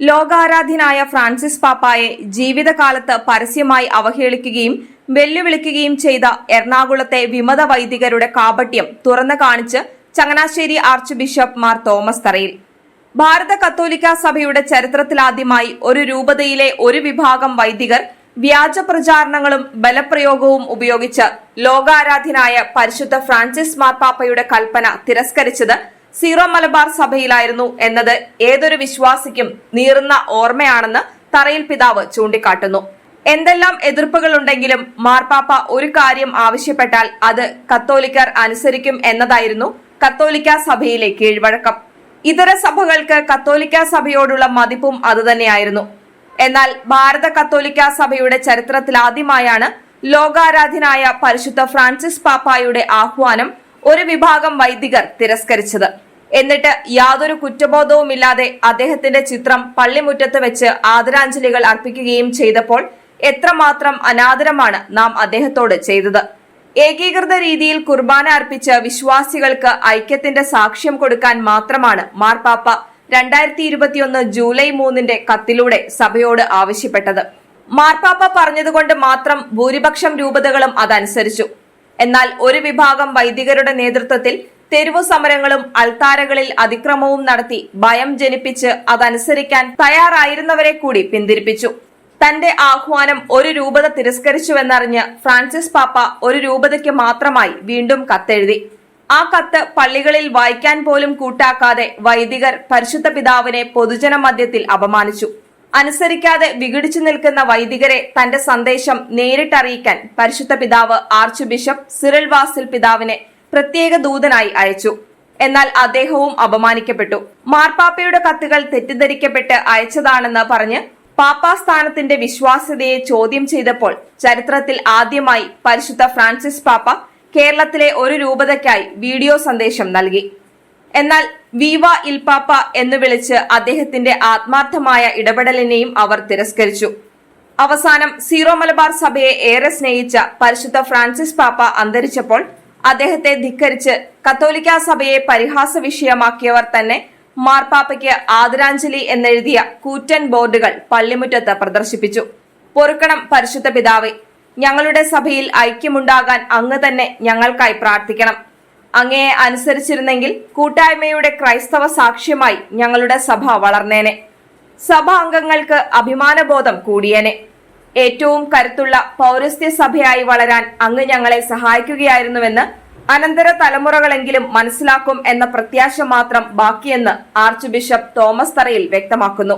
ലോകാരാധ്യനായ Francis പാപ്പായെ ജീവിതകാലത്ത് പരസ്യമായി അവഹേളിക്കുകയും വെല്ലുവിളിക്കുകയും ചെയ്ത എറണാകുളത്തെ വിമത വൈദികരുടെ കാപട്യം തുറന്നു കാണിച്ച് Changanassery archbishop Mar Thomas Tharayil. ഭാരത കത്തോലിക്ക സഭയുടെ ചരിത്രത്തിലാദ്യമായി ഒരു രൂപതയിലെ ഒരു വിഭാഗം വൈദികർ വ്യാജ പ്രചാരണങ്ങളും ബലപ്രയോഗവും ഉപയോഗിച്ച് ലോകാരാധ്യനായ പരിശുദ്ധ ഫ്രാൻസിസ് മാർപ്പാപ്പയുടെ കൽപ്പന തിരസ്കരിച്ചത് സീറോ മലബാർ സഭയിലായിരുന്നു എന്നത് ഏതൊരു വിശ്വാസിക്കും നീറുന്ന ഓർമ്മയാണെന്ന് തറയിൽ പിതാവ് ചൂണ്ടിക്കാട്ടുന്നു. എന്തെല്ലാം എതിർപ്പുകളുണ്ടെങ്കിലും മാർപ്പാപ്പ ഒരു കാര്യം ആവശ്യപ്പെട്ടാൽ അത് കത്തോലിക്കർ അനുസരിക്കും എന്നതായിരുന്നു കത്തോലിക്ക സഭയിലെ കീഴ്വഴക്കം. ഇതര സഭകൾക്ക് കത്തോലിക്ക സഭയോടുള്ള മതിപ്പും അതുതന്നെയായിരുന്നു. എന്നാൽ ഭാരത കത്തോലിക്ക സഭയുടെ ചരിത്രത്തിൽ ആദ്യമായാണ് ലോകാരാധ്യനായ പരിശുദ്ധ ഫ്രാൻസിസ് പാപ്പായുടെ ആഹ്വാനം ഒരു വിഭാഗം വൈദികർ തിരസ്കരിച്ചത്. എന്നിട്ട് യാതൊരു കുറ്റബോധവുമില്ലാതെ അദ്ദേഹത്തിന്റെ ചിത്രം പള്ളിമുറ്റത്ത് വെച്ച് ആദരാഞ്ജലികൾ അർപ്പിക്കുകയും ചെയ്തപ്പോൾ എത്രമാത്രം അനാദരമാണ് നാം അദ്ദേഹത്തോട് ചെയ്തത്. ഏകീകൃത രീതിയിൽ കുർബാന അർപ്പിച്ച് വിശ്വാസികൾക്ക് ഐക്യത്തിന്റെ സാക്ഷ്യം കൊടുക്കാൻ മാത്രമാണ് മാർപ്പാപ്പ രണ്ടായിരത്തി ഇരുപത്തിയൊന്ന് ജൂലൈ മൂന്നിന്റെ കത്തിലൂടെ സഭയോട് ആവശ്യപ്പെട്ടത്. മാർപ്പാപ്പ പറഞ്ഞതുകൊണ്ട് മാത്രം ഭൂരിപക്ഷം രൂപതകളും അതനുസരിച്ചു. എന്നാൽ ഒരു വിഭാഗം വൈദികരുടെ നേതൃത്വത്തിൽ തെരുവു സമരങ്ങളും അൾത്താരകളിൽ അതിക്രമവും നടത്തി ഭയം ജനിപ്പിച്ച് അതനുസരിക്കാൻ തയ്യാറായിരുന്നവരെ കൂടി പിന്തിരിപ്പിച്ചു. തന്റെ ആഹ്വാനം ഒരു രൂപത തിരസ്കരിച്ചുവെന്നറിഞ്ഞ് ഫ്രാൻസിസ് പാപ്പ ഒരു രൂപതയ്ക്ക് മാത്രമായി വീണ്ടും കത്തെഴുതി. ആ കത്ത് പള്ളികളിൽ വായിക്കാൻ പോലും കൂട്ടാക്കാതെ വൈദികർ പരിശുദ്ധ പിതാവിനെ പൊതുജന മധ്യത്തിൽ അപമാനിച്ചു. അനുസരിക്കാതെ വിഘടിച്ചു നിൽക്കുന്ന വൈദികരെ തന്റെ സന്ദേശം നേരിട്ടറിയിക്കാൻ പരിശുദ്ധ പിതാവ് ആർച്ച് ബിഷപ്പ് സിറിൽ വാസിൽ പിതാവിനെ പ്രത്യേക ദൂതനായി അയച്ചു. എന്നാൽ അദ്ദേഹവും അപമാനിക്കപ്പെട്ടു. മാർപ്പാപ്പയുടെ കത്തുകൾ തെറ്റിദ്ധരിക്കപ്പെട്ട് അയച്ചതാണെന്ന് പറഞ്ഞ് പാപ്പാ സ്ഥാനത്തിന്റെ വിശ്വാസ്യതയെ ചോദ്യം ചെയ്തപ്പോൾ ചരിത്രത്തിൽ ആദ്യമായി പരിശുദ്ധ ഫ്രാൻസിസ് പാപ്പ കേരളത്തിലെ ഒരു രൂപതയ്ക്കായി വീഡിയോ സന്ദേശം നൽകി. എന്നാൽ വിവ ഇൽപാപ്പ എന്ന് വിളിച്ച് അദ്ദേഹത്തിന്റെ ആത്മാർത്ഥമായ ഇടപെടലിനെയും അവർ തിരസ്കരിച്ചു. അവസാനം സീറോ മലബാർ സഭയെ ഏറെ സ്നേഹിച്ച പരിശുദ്ധ ഫ്രാൻസിസ് പാപ്പ അന്തരിച്ചപ്പോൾ അദ്ദേഹത്തെ ധിക്കരിച്ച് കത്തോലിക്ക സഭയെ പരിഹാസ വിഷയമാക്കിയവർ തന്നെ മാർപ്പാപ്പയ്ക്ക് ആദരാഞ്ജലി എന്നെഴുതിയ കൂറ്റൻ ബോർഡുകൾ പള്ളിമുറ്റത്ത് പ്രദർശിപ്പിച്ചു. പൊറുക്കണം പരിശുദ്ധ പിതാവെ ഞങ്ങളുടെ സഭയിൽ ഐക്യമുണ്ടാകാൻ അങ്ങ് തന്നെ ഞങ്ങൾക്കായി പ്രാർത്ഥിക്കണം. അങ്ങയെ അനുസരിച്ചിരുന്നെങ്കിൽ കൂട്ടായ്മയുടെ ക്രൈസ്തവ സാക്ഷ്യമായി ഞങ്ങളുടെ സഭ വളർന്നേനെ. സഭ അംഗങ്ങൾക്ക് അഭിമാനബോധം കൂടിയേനെ. ഏറ്റവും കരുത്തുള്ള പൗരസ്ത്യ സഭയായി വളരാൻ അങ്ങ് ഞങ്ങളെ സഹായിക്കുകയായിരുന്നുവെന്ന് അനന്തര തലമുറകളെങ്കിലും മനസ്സിലാക്കും എന്ന പ്രത്യാശ മാത്രം ബാക്കിയെന്ന് ആർച്ച് ബിഷപ്പ് തോമസ് തറയിൽ വ്യക്തമാക്കുന്നു